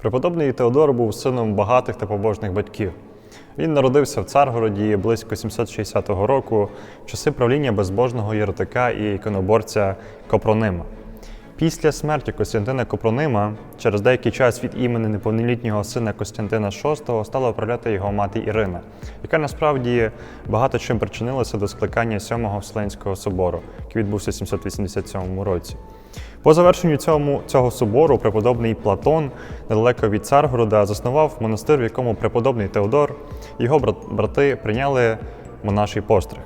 Преподобний Теодор був сином багатих та побожних батьків. Він народився в Царгороді близько 760 року в часи правління безбожного єретика і іконоборця Копронима. Після смерті Костянтина Копронима, через деякий час від імені неповнолітнього сина Костянтина VI стала управляти його мати Ірина, яка насправді багато чим причинилася до скликання Сьомого Вселенського собору, який відбувся в 787 році. По завершенню цьому, цього собору преподобний Платон недалеко від Царгорода заснував монастир, в якому преподобний Теодор і його брати прийняли монаший постриг.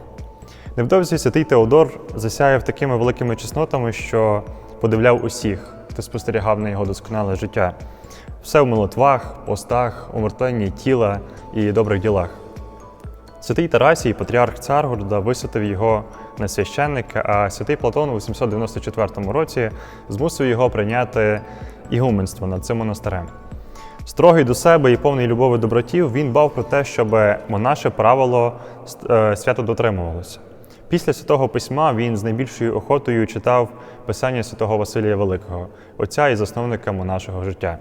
Невдовзі святий Теодор засяяв такими великими чеснотами, що подивляв усіх, хто спостерігав на його досконале життя. Все в молитвах, постах, умертвенні тіла і добрих ділах. Святий Тарасій, патріарх Царгорода, висвятив його на священника, а святий Платон у 794 році змусив його прийняти ігуменство над цим монастирем. Строгий до себе і повний любові до братів, він бав про те, щоб монаше правило е, свято дотримувалося. Після святого письма він з найбільшою охотою читав писання святого Василія Великого, отця і засновника монашого життя.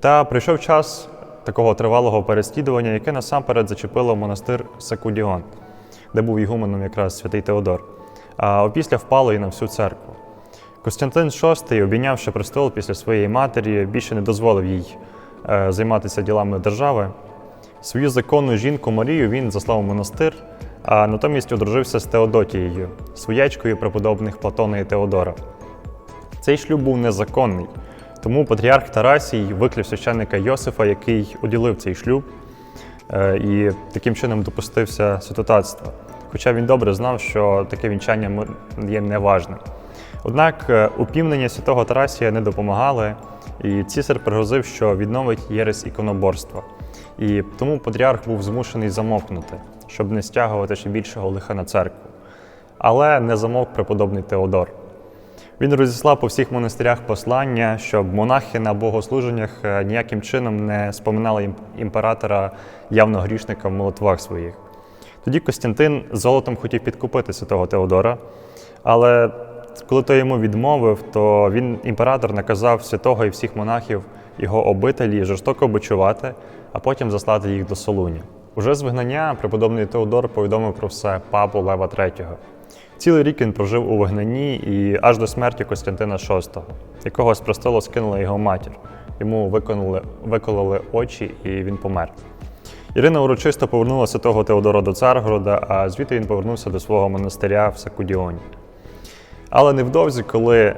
Та прийшов час такого тривалого переслідування, яке насамперед зачепило монастир Сакудіон, де був ігуменом якраз святий Теодор, а опісля впало і на всю церкву. Костянтин VI, обійнявши престол після своєї матері, більше не дозволив їй е, займатися ділами держави. Свою законну жінку Марію він заслав у монастир, а натомість одружився з Теодотією, своячкою преподобних Платона і Теодора. Цей шлюб був незаконний, тому патріарх Тарасій виклив священника Йосифа, який уділив цей шлюб і таким чином допустився святотатства. Хоча він добре знав, що таке вінчання є неважним. Однак е, упівнення святого Тарасія не допомагали, і цісар пригрозив, що відновить єресь іконоборства. І тому патріарх був змушений замовкнути, щоб не стягувати ще більшого лиха на церкву. Але не замовк преподобний Теодор. Він розіслав по всіх монастирях послання, щоб монахи на богослуженнях е, ніяким чином не споминали імператора явно грішника в молитвах своїх. Тоді Костянтин золотом хотів підкупити святого Теодора, але коли той йому відмовив, то він імператор наказав святого і всіх монахів його обителі жорстоко бичувати, а потім заслати їх до Солуні. Уже з вигнання преподобний Теодор повідомив про все папу Лева III. Цілий рік він прожив у вигнанні і аж до смерті Костянтина VI, якого з престолу скинула його матір. Йому виконали, викололи очі, і він помер. Ірина урочисто повернула святого Теодора до Царгорода, а звідти він повернувся до свого монастиря в Сакудіоні. Але невдовзі, коли е,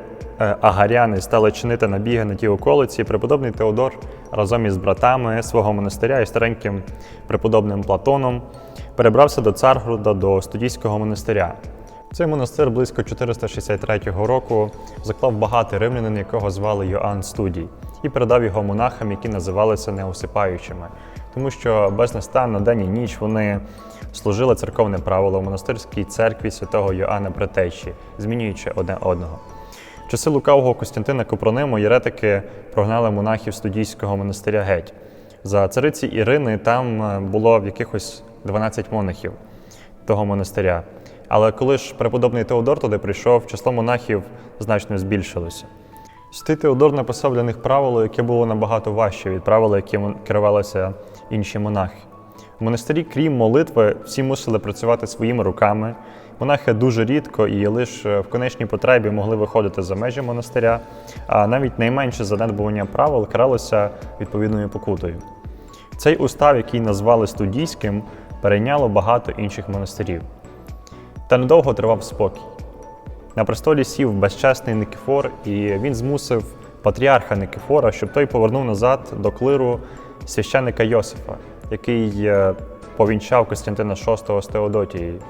агаряни стали чинити набіги на ті околиці, преподобний Теодор разом із братами свого монастиря і стареньким преподобним Платоном перебрався до Царгорода до студійського монастиря. Цей монастир близько 463 року заклав багатий римлянин, якого звали Йоанн Студій, і передав його монахам, які називалися неосипаючими, тому що безнастанно день і ніч вони служили церковне правило в монастирській церкві святого Йоанна Претечі, змінюючи одне одного. В часи лукавого Костянтина Копрониму єретики прогнали монахів студійського монастиря геть. За цариці Ірини там е, було в якихось 12 монахів того монастиря. Але коли ж преподобний Теодор туди прийшов, число монахів значно збільшилося. Святий Теодор написав для них правило, яке було набагато важче від правила, яким керувалися інші монахи. В монастирі, крім молитви, всі мусили працювати своїми руками. Монахи дуже рідко і лише в конечній потребі могли виходити за межі монастиря, а навіть найменше занедбування правил каралося відповідною покутою. Цей устав, який назвали студійським, перейняло багато інших монастирів. Та недовго тривав спокій. На престолі сів безчесний Никифор, і він змусив патріарха Никифора, щоб той повернув назад до клиру священника Йосифа, який е, повінчав Костянтина VI з Теодотією.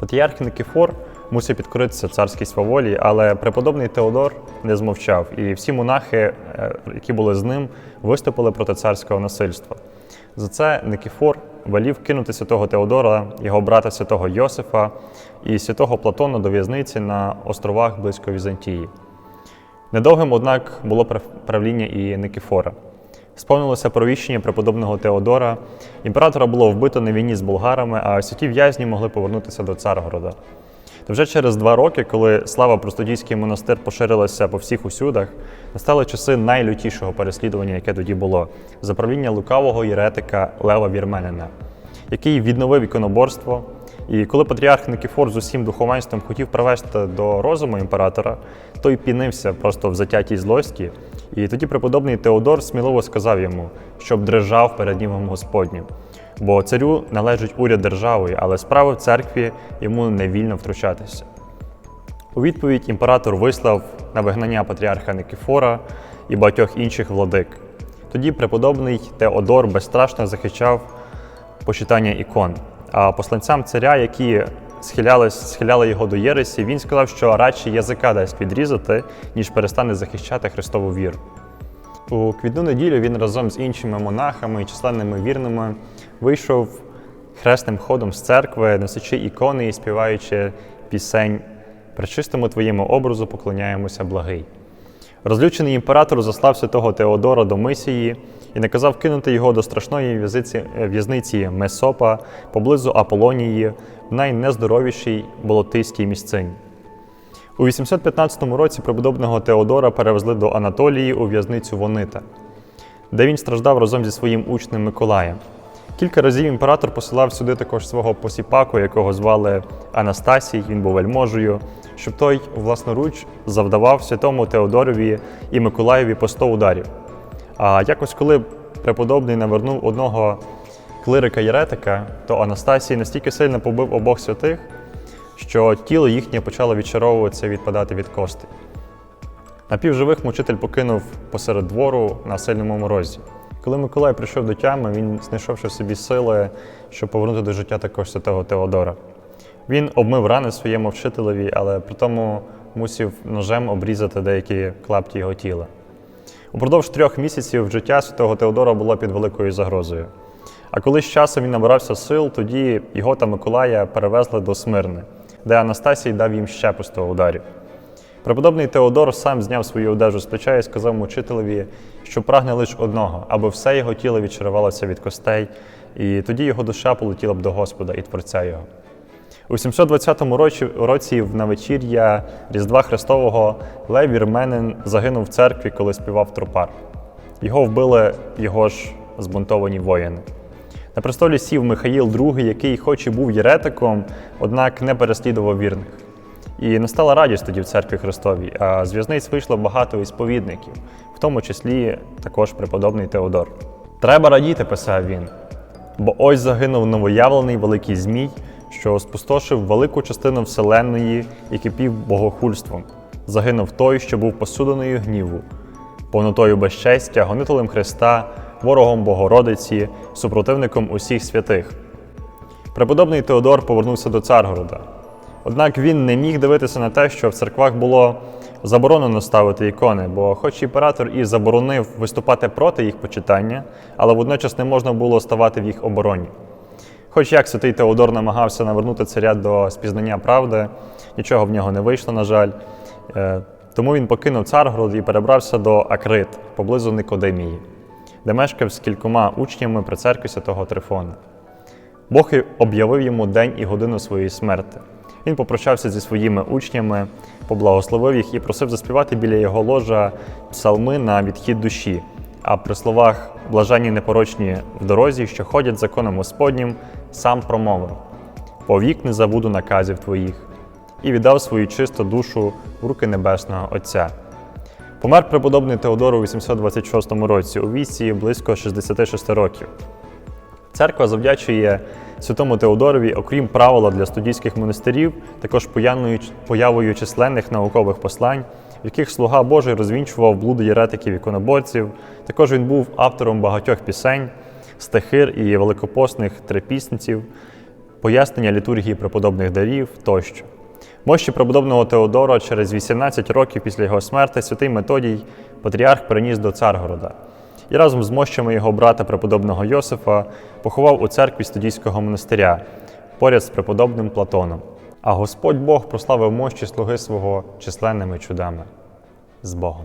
Патріарх Никифор мусив підкоритися царській сваволі, але преподобний Теодор не змовчав, і всі монахи, е, які були з ним, виступили проти царського насильства. За це Никифор велів кинути святого Теодора, його брата святого Йосифа і святого Платона до в'язниці на островах близько Візантії. Недовгим, однак, було правління і Никифора. Сповнилося провіщення преподобного Теодора. Імператора було вбито на війні з болгарами, а святі в'язні могли повернутися до Царгорода. То вже через два роки, коли слава про студійський монастир поширилася по всіх усюдах, настали часи найлютішого переслідування, яке тоді було за правління лукавого єретика Лева Вірменина, який відновив іконоборство. І коли патріарх Никіфор з усім духовенством хотів привести до розуму імператора, той пінився просто в затятій злості. І тоді преподобний Теодор сміливо сказав йому, щоб дрижав перед Днівом Господнім. Бо царю належить уряд держави, але справи в церкві йому не вільно втручатися. У відповідь імператор вислав на вигнання патріарха Никіфора і багатьох інших владик. Тоді преподобний Теодор безстрашно захищав почитання ікон. А посланцям царя, які схиляли його до Єресі, він сказав, що радше язика дасть підрізати, ніж перестане захищати Христову віру. У квітну неділю він разом з іншими монахами і численними вірними вийшов хресним ходом з церкви, носячи ікони і співаючи пісень Пречистому твоєму образу поклоняємося благий. Розлючений імператор заслав святого Теодора до Мисії і наказав кинути його до страшної е, в'язниці Месопа поблизу Аполонії в найнездоровішій болотистій місцині. У 815 році преподобного Теодора перевезли до Анатолії у в'язницю Вонита, де він страждав разом зі своїм учнем Миколаєм. Кілька разів імператор посилав сюди також свого посіпаку, якого звали Анастасій, він був вельможею, щоб той власноруч завдавав святому Теодорові і Миколаєві по 100 ударів. А якось, коли преподобний навернув одного клирика єретика, то Анастасій настільки сильно побив обох святих, що тіло їхнє почало відчаровуватися і відпадати від костей. Напівживих мучитель покинув посеред двору на сильному морозі. Коли Миколай прийшов до тями, він знайшовши в собі сили, щоб повернути до життя також святого Теодора. Він обмив рани своєму вчителеві, але при тому мусив ножем обрізати деякі клапті його тіла. Упродовж трьох місяців життя святого Теодора було під великою загрозою. А коли з часом він набирався сил, тоді його та Миколая перевезли до Смирни, де Анастасій дав їм ще по 100 ударів. Преподобний Теодор сам зняв свою одежу з плеча і сказав мучителеві, що прагне лише одного, аби все його тіло відчарувалося від костей, і тоді його душа полетіла б до Господа і Творця його. У 720 році, році в навечір'я Різдва Христового Лев Вірменин загинув в церкві, коли співав тропар. Його вбили його ж збунтовані воїни. На престолі сів Михаїл II, який, хоч і був єретиком, однак не переслідував вірних. І настала радість тоді в церкві Христовій, а з в'язниць вийшло багато ісповідників, в тому числі також преподобний Теодор. Треба радіти, писав він, бо ось загинув новоявлений великий Змій, що спустошив велику частину вселенної і кипів богохульством. Загинув той, що був посуденою гніву, повнотою безчестя, гонителем Христа, ворогом Богородиці, супротивником усіх святих. Преподобний Теодор повернувся до Царгорода. Однак він не міг дивитися на те, що в церквах було заборонено ставити ікони, бо, хоч імператор і заборонив виступати проти їх почитання, але водночас не можна було ставати в їх обороні. Хоч як святий Теодор намагався навернути царя до спізнання правди, нічого в нього не вийшло, на жаль. Е, Тому він покинув Царгород і перебрався до Акрит, поблизу Никодемії, де мешкав з кількома учнями при церкві святого Трифона. Бог об'явив йому день і годину своєї смерти. Він попрощався зі своїми учнями, поблагословив їх і просив заспівати біля його ложа псалми на відхід душі. А при словах блаженні непорочні в дорозі, що ходять законом Господнім, сам промовив: Повік не забуду наказів твоїх, і віддав свою чисту душу в руки Небесного Отця. Помер преподобний Теодор у 826 році у віці близько 66 років. Церква завдячує святому Теодорові, окрім правила для студійських монастирів, також появою численних наукових послань, в яких слуга Божий розвінчував блуди єретиків іконоборців. Також він був автором багатьох пісень, стихир і великопосних трипісниців, пояснення літургії преподобних дарів тощо. Мощі преподобного Теодора через 18 років після його смерти святий Методій патріарх переніс до Царгорода і разом з мощами його брата преподобного Йосифа поховав у церкві студійського монастиря поряд з преподобним Платоном. А Господь Бог прославив мощі слуги свого численними чудами з Богом.